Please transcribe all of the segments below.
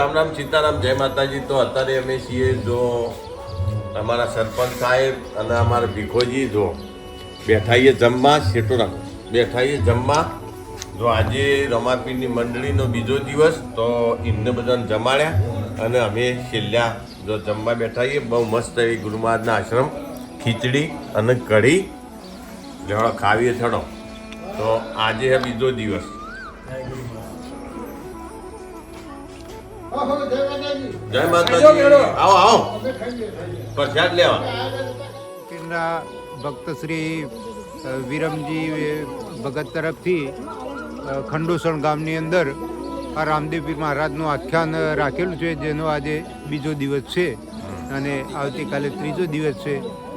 રામ રામ, સીતારામ, જય માતાજી. તો અત્યારે અમે છીએ જો અમારા સરપંચ સાહેબ અને અમારા ભીખોજી જો બેઠાઈએ જમવા, શેટો રાખો. બેઠાઈએ જમવા. જો આજે રમાપીરની મંડળીનો બીજો દિવસ, તો એમને બધાને જમાડ્યા અને અમે છેલ્લા જો જમવા બેઠાઈએ, બહુ મસ્ત એવી ગુરુમહારાજના આશ્રમ, ખીચડી અને કઢી લેવડો ખાવીએ છડો તો આજે બીજો દિવસ. જય માતાજી. આવો આવો. પ્રસાદ લેવા. પીરના ભક્ત શ્રી વિરમજી ભગત તરફથી ખંડુસણ ગામની અંદર આ રામદેવપીર મહારાજનું આખ્યાન રાખેલું છે જેનો આજે બીજો દિવસ છે અને આવતીકાલે ત્રીજો દિવસ છે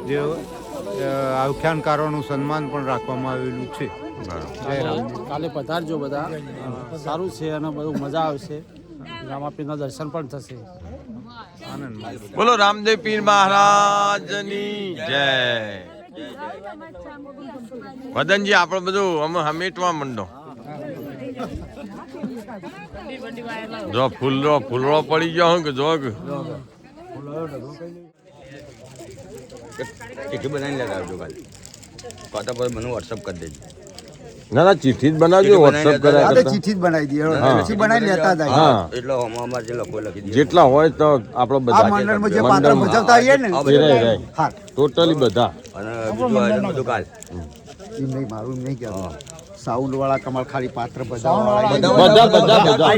જે આખ્યાનકારોનું સન્માન પણ રાખવામાં આવેલું છે. કાલે પધારજો બધા. સારું છે અને બધું મજા આવશે. રામાપીરના દર્શન પણ થશે. બોલો રામદેવ પીર મહારાજની જય. વદનજી આપણે બધું અમે હમેટવા મંડો. જો ફૂલરો ફૂલરો પડી ગયો કે જો ચિઠ્ઠી બનાવીને લગાવજો કાલે પાતા પર મને વોટ્સઅપ કરી દેજો. ના ના ચિઠ્ઠી જ બનાવજો વોટ્સઅપ કર્યા કરતા. ચિઠ્ઠી જ બનાવી દઈએ. પછી બનાવી લેતા જાય. હા. એટલે અમારે જે લખો લખી જેટલા હોય તો આપણો આ બધા મંડળમાં જે પાત્ર ભજવતા આવીએ ને હા, ટોટલી બધા. અને બીજું આ બધું કાલ. એમ નહીં મારું એમ નહીં કહેતું સાઉન્ડ વાળા કમળ ખાલી પાત્ર ભજવવા બધા બધા બધા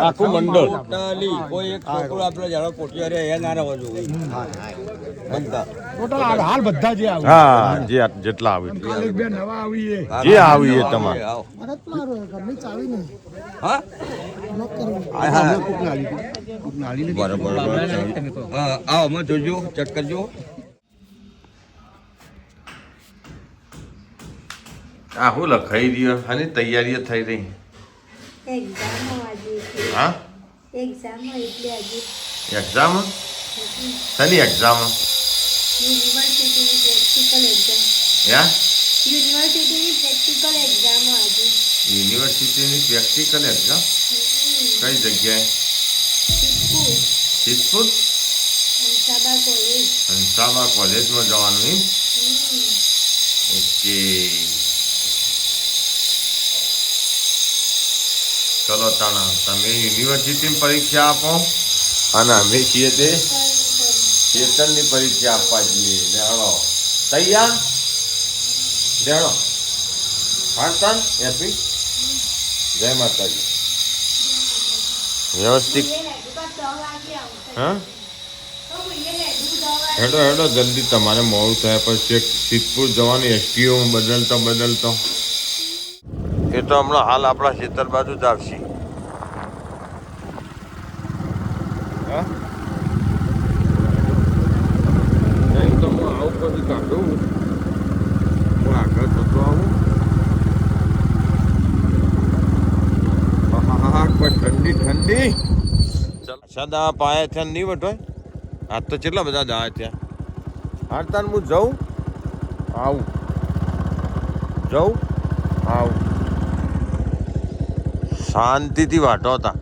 આખું મંડળ. કોઈ એક છોકરો આપણે જાણો પોટિયા એ ના રહેવા જોઈએ. બધા હા જે આ- જેટલા આવે જે આવી. એ તમારે હા, હા. હા. આવો અમે જોજો ચેક કરજો. આ હું લખાઈ રહ્યો આની તૈયારીઓ થઈ રહી. હા? એક્ઝામો શની એક્ઝામ યુનિવર્સિટીની પ્રેક્ટિકલ એક્ઝામ કઈ જગ્યાએ? સિદ્ધપુર. હંસાબા કોલેજમાં જવાનું ઓકે ચલો તાણા, તમે યુનિવર્સિટીની પરીક્ષા આપો. અને અમે છીએ તે ચેતનની પરીક્ષા આપવા જઈએ. લેણો. તૈયાર? લેણો. હાડતાન એપી જય માતાજી. વ્યવસ્થિત. હા? હેડો હેડો, જલ્દી. તમારે મોડું થયા પછી સિદ્ધપુર જવાની એસટીઓમાં બદલતો બદલતો. એ તો હમણાં હાલ આપણા ખેતર બાજુ જ આવશે. હા? નહીં તો હું આવું પછી કાઢું. હું આગળ થતો આવું. આહાહા, ઠંડી ઠંડી. સદા પાયા થયા નહીં વટોય આજ તો કેટલા બધા દા થયા? હારતાન હું જઉં? આવું. જઉં? આવું. શાંતિથી વાટો હતા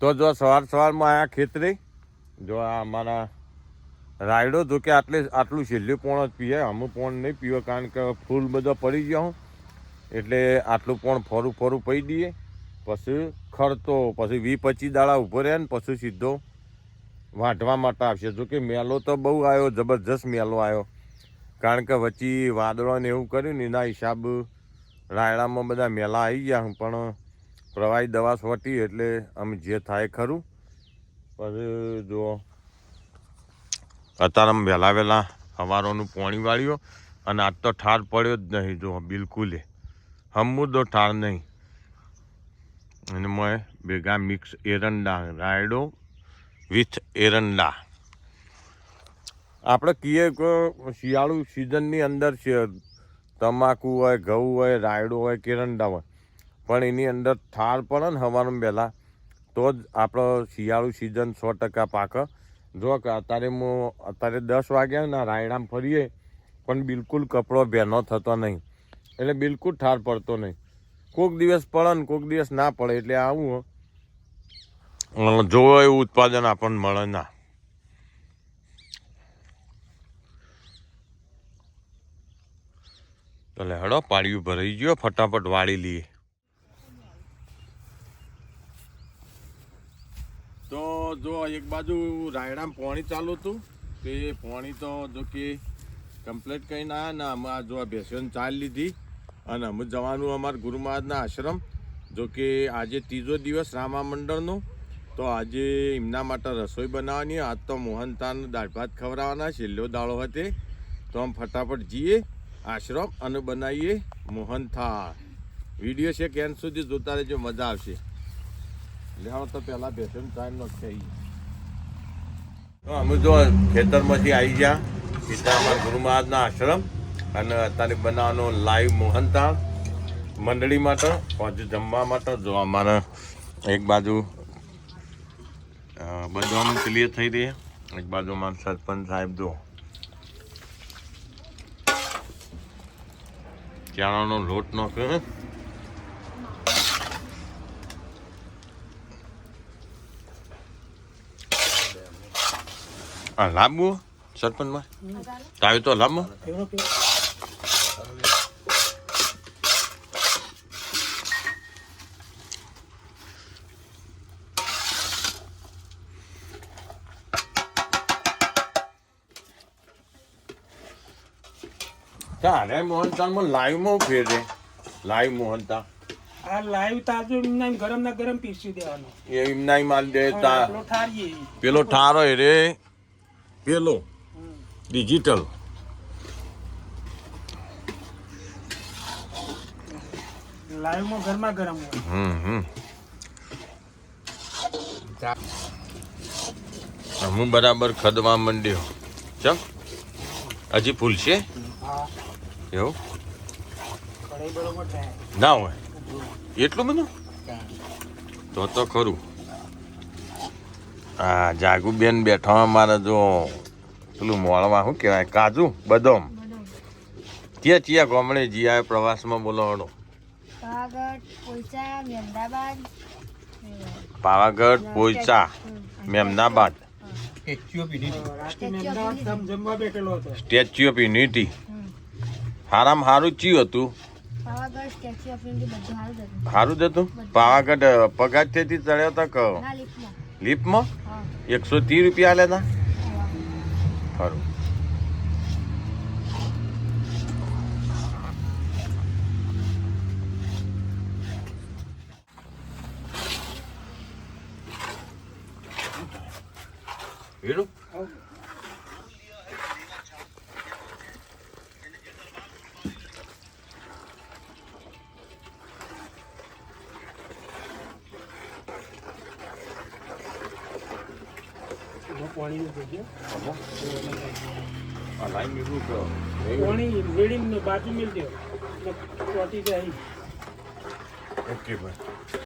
તો જો સવાર સવારમાં આયા ખેતરી, જો આ અમારા રાયડો તો કે આટલે આટલું છેલ્લું પોણ જ પીએ, અમુક પોણ નહીં પીવે, કારણ કે ફૂલ બધો પડી ગયો એટલે આટલું પોણ ફરું ફરું પી દઈએ, પછી ખરતો, પછી વી પચીસ દાડા ઊભો રહે ને પછી સીધો વાંઢવા માટે આવશે. જોકે મેલો તો બહુ આવ્યો, જબરજસ્ત મેલો આવ્યો. કારણ કે વચ્ચે વાદળોને એવું કર્યું ને એના હિસાબ રાયડામાં બધા મેલા આવી ગયા પણ પ્રવાહી દવા છોટી એટલે અમે જે થાય ખરું. પછી જો અત્યારે અમે વહેલા વહેલા સવારોનું પોણી વાળ્યો અને આજ તો ઠાર પડ્યો જ નહીં જો બિલકુલે. હમુદો ઠાર નહીં. અને મેં ભેગા મિક્સ એરંડા, રાયડો વિથ એરંડા. આપણે કહીએ કે શિયાળુ સિઝનની અંદર છે, તમાકુ હોય, ઘઉં હોય, રાયડો હોય, કેરંડા હોય. પણ એની અંદર થાળ પડે ને હવાનું પહેલાં, તો જ આપણો શિયાળુ સિઝન સો ટકા પાક. જો કે અત્યારે હું અત્યારે દસ વાગ્યા ને રાયડામાં ફરીએ, પણ બિલકુલ કપડો ભેનો થતો નહીં. એટલે બિલકુલ ઠાર પડતો નહીં. કોઈક દિવસ પડે ને કોઈક દિવસ ના પડે એટલે આવું જો એવું ઉત્પાદન આપણને મળે ના. એટલે હડો પાડ્યું ભરાઈ ગયો, ફટાફટ વાળી લઈએ. તો જો એક બાજુ રાયડામાં પાણી ચાલુ હતું, તે પાણી તો જો કે કમ્પ્લીટ કરીને આવ્યા ને અમે જો ભેંસોને ચાલ લીધી, અને અમે જવાનું અમારા ગુરુ મહારાજના આશ્રમ, જો કે આજે ત્રીજો દિવસ રામા મંડળનો તો આજે એમના માટે રસોઈ બનાવવાની, આજ તો મોહનતાન દાળ ભાત ખવડાવવાના, છેલ્લો દાળો હતે, તો આમ ફટાફટ જઈએ આશ્રમ અને બનાવીએ મોહનથાળ વીડિયો છે કેન સુધી જોતા રહેજો, મજા આવશે. હવે તો પહેલાં ભેસન ટાઈમ નો થઈ તો અમે જો ખેતરમાંથી આવી ગયા, સીધા ગુરુ મહારાજના આશ્રમ અને અત્યારે બનાવવાનો લાઈવ મોહનથાળ મંડળી માટે પછી જમવા માટે જો અમારે એક બાજુ બધાનું ક્લિયર થઈ રહી એક બાજુ અમારા સરપંચ સાહેબ જો ચાણાનો લોટ નો આ લાંબુ સરપંચમાં? તાવી તો લાંબુ? ચાલે મોહનતાલમાં લાઈવમાં ફેર? લાઈવ મોહનતા આ લાઈવ તાજો એમના ગરમ ના ગરમ પીસી દેવાનો. એમના માલ દે તા. પેલો ઠારો રે. પેલો. ડિજિટલ. લાઈવ ગરમા ગરમ હોય. હમ હમ. હું બરાબર ખદવા માંડ્યો. ચમ? હજી ફૂલ છે બરોબર ના હોય. એટલું બધું? તો તો ખરું. હા જાગુબેન બેઠા મારે જો. પેલું મોળમાં શું કહેવાય? કાજુ બદામ. ત્યાં ત્યાં ગોમણે જી આવે પ્રવાસમાં બોલો હડો પાવાગઢ પોઈચા મેમનાબાદ રાતે મહેમદાવાદ જમ- જમવા બેઠેલો હતો. સ્ટેચ્યુ ઓફ યુનિટી હારામાં સારું ચિયું હતું? પાવાગઢ સ્ટેચ્યુ ઓફ યુનિટી બધું સારું જ હતું. સારું જ હતું? પાવાગઢ પગાથિયાથી ચડ્યો તો કહો. ના લિફ્ટમાં લીપમાં? હા. એકસો ત્રીસ રૂપિયા આલ્યા હતા ખરું વીરું? પાણી પાણી વેડી બાજુ મિલ દો. ચોટી જાય. ઓકે ભાઈ.